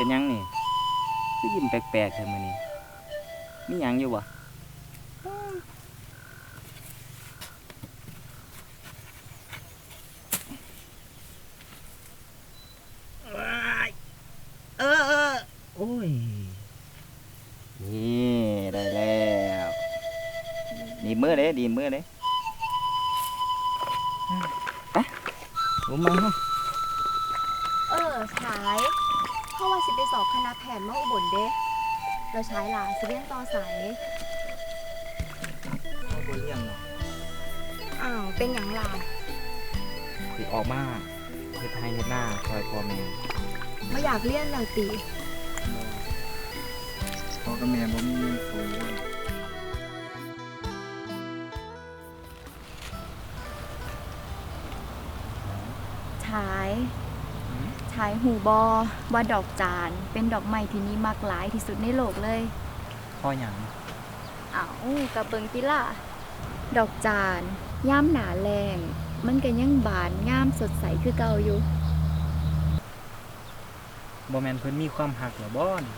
เป็นหยังนี่คือยิ้มแปลกๆเธอมานี่มีหยังอยู่บ่เออเออโอ้ย นี่ได้แล้วดีมือเด้ดีมือเด้ไปผมมาเฮาเออฉายเพ ราะว่าสิไปสอบคณะแพทย์มาอุบลเด้แล้วฉายหล่ะสิเรียนต่อสายเอาบ่เลี้ยงเนาะอ้าวเป็นหยังล่ะสิออกมาเฮ็ดให้เฮ็ดหน้าคอยพ่อแม่ไม่อยากเรียนแล้วติพ่อกับแม่บ่มีเงินสูงฉา ยฉายหูบอว่าดอกจาน เป็นดอกไม้ที่มีมากหลายที่สุดในโลกเลยพ่อหยังเอากับเบิงติล่ะดอกจานย่ามหนาแรงมันก็ยังบานงามสดใสคือเก่าอยู่บ่แม่นเพิ่นมีความหักเหรอบ่นี่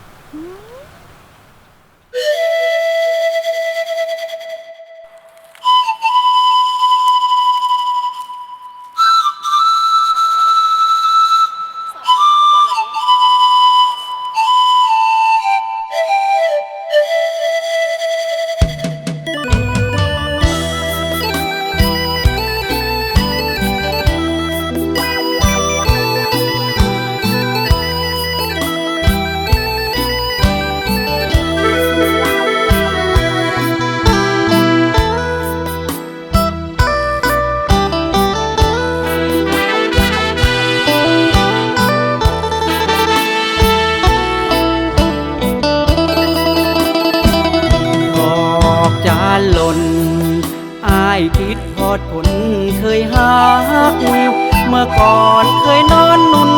ก่อนเคยนอนหนุน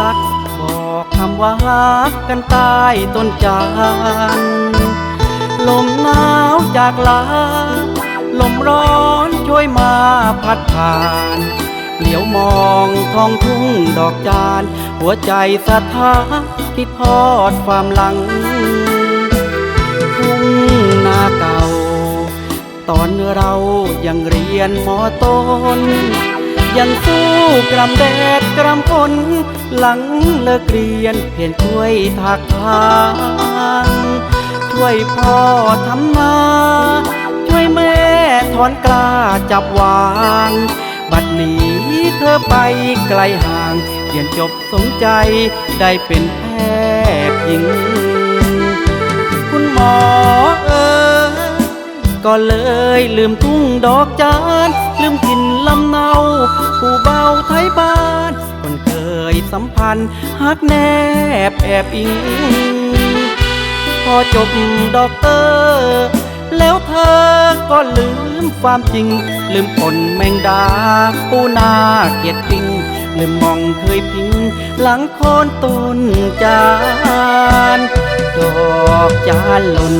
ตัก บอกคำว่าหักกันใต้ต้นจานลมหนาวจากลาลมร้อนช่วยมาพัดผ่านเหลียวมองท้องทุ่งดอกจาน หัวใจสะท้านคิดพอดความหลัง ทุ่งนาเก่า ตอนเรายังเรียนมอต้น ยังสู้กรำแดดกรำฝนหลังเลิกเรียนเพียนช่วยถักทางช่วยพ่อทำนาช่วยแม่ถอนกล้าจับวาง บัดนี้เธอไปไกลห่างเรียนจบสมใจได้เป็นแพทย์หญิง คุณหมอเออก็เลยลืมทุ่งดอกจานลืมถิ่นลำ ผู้เบาไทยบ้าน คนเคยสัมพันธ์ฮักแนบแอบอิง พอจบดอกเตอร์แล้วเธอก็ลืมความจริง ลืมผลแมงดาปูนาเกียดปิงลืมมองเคยพิง หลังโคนต้นจานดอกจานหล่น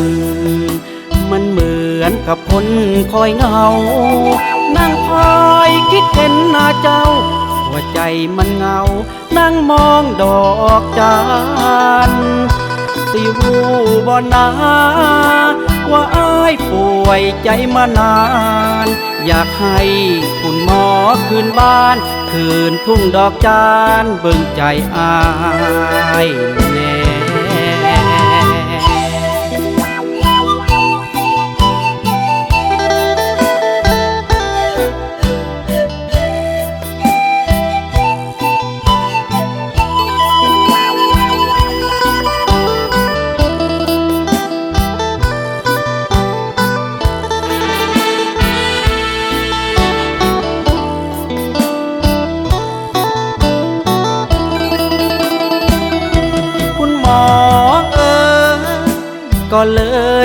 มันเหมือนกับคนคอยเหงา นั่งคอยคิดเห็นหน้าเจ้า หัวใจมันเงา นั่งมองดอกจานสิวูบอนาว่าอ้ายป่วยใจมานาน อยากให้คุณหมอคืนบ้าน คืนทุ่งดอกจานเบิ่งใจอายแน่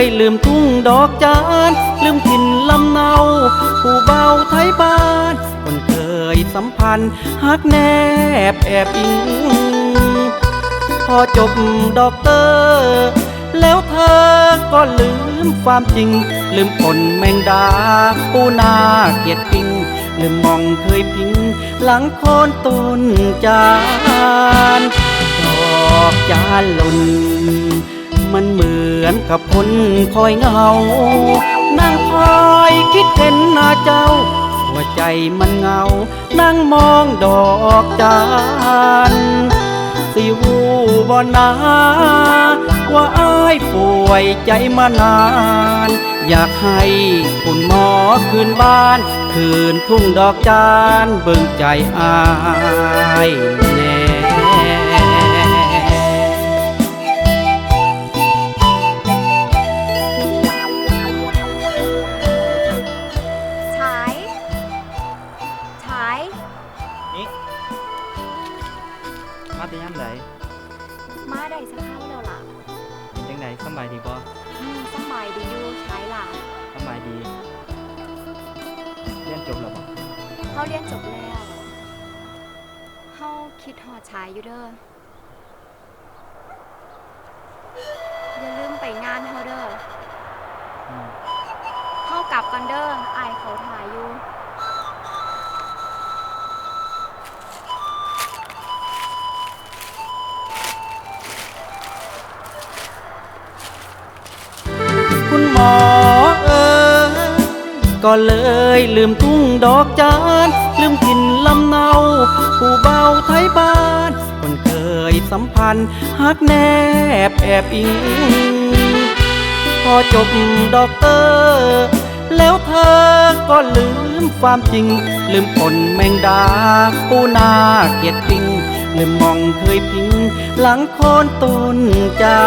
ลยลืมทุ่งดอกจาน ลืมถิ่นลำเนา ผู้เบาไทยบ้านคนเคยสัมพันธ์ฮักแนบแอบอิง พอจบดอกเตอร์แล้วเธอก็ลืมความจริง ลืมผลแมงดาปูนาเกียดปิง ลืมมองเคยพิง หลังโคนต้นจาน ดออกจานหล่น มันเหมือนกับคนคอยเหงา นั่งคอยคิดเห็นหน้าเจ้า หัวใจมันเหงา นั่งมองดอกจานสิวูบอนาว่าอ้ายป่วยใจมานาน อยากให้คุณหมอคืนบ้าน คืนทุ่งดอกจานเบิ่งใจอาย ได้สักครั้งแล้วล่ะเป็นจังไดสำบายดีบ่อืมสำบายดีอยู่ฉายล่ะสำบายดี เรียนจบแล้วบ่เขาเรียนจบแล้วเขาคิดหอดฉายอยู่เด้ออย่าลืมไปงานเขาเด้ออืม เข้ากลับกันเด้ออายเขาถ่ายอยู่ ก็เลยลืมทุ่งดอกจาน ลืมถิ่นลำเนาผู้เบาไทยบ้าน คนเคยสัมพันธ์ฮักแนบแอบอิงพอจบดอกเตอร์ แล้วเธอก็ลืมความจริง ลืมผลแมงดาปูนาเกียดปิง ลืมมองเคยพิง หลังโคนตุนจา